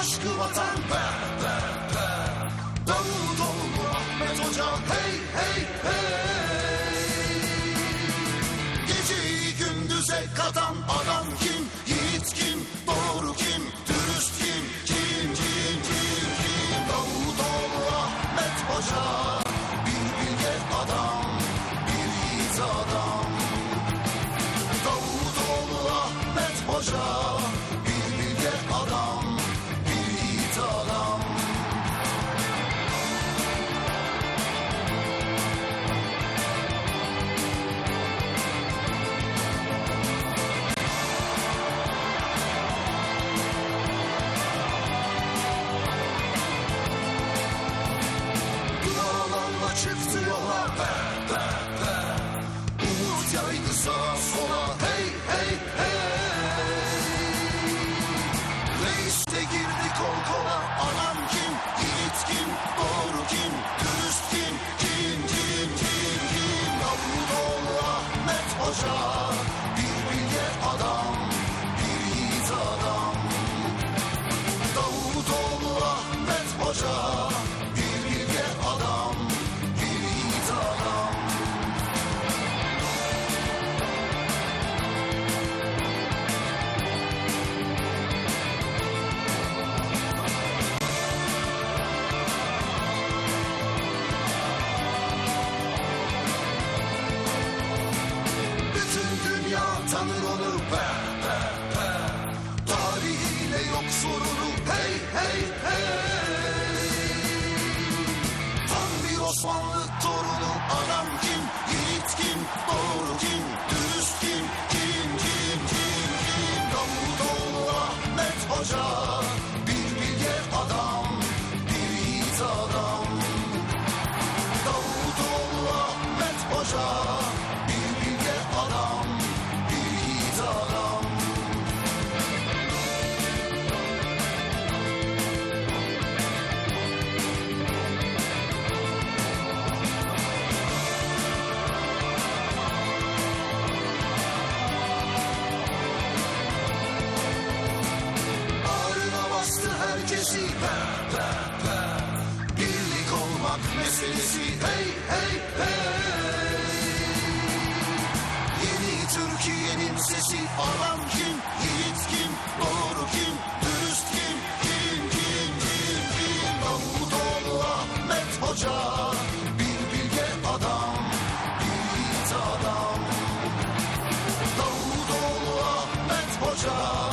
aşkı vatan. ben tanır onu. Be be be Tarihiyle yok sorunu. Hey hey hey. Tam bir Osmanlı toru meselesi Pep pep pep Birlik olmak meselesi Hey hey hey Yeni Türkiye'nin sesi Adam kim? Yiğit kim? Doğru kim? Dürüst kim? Kim kim kim kim? Davutoğlu Ahmet Hoca Bir bilge adam Bir yiğit adam Davutoğlu Ahmet Hoca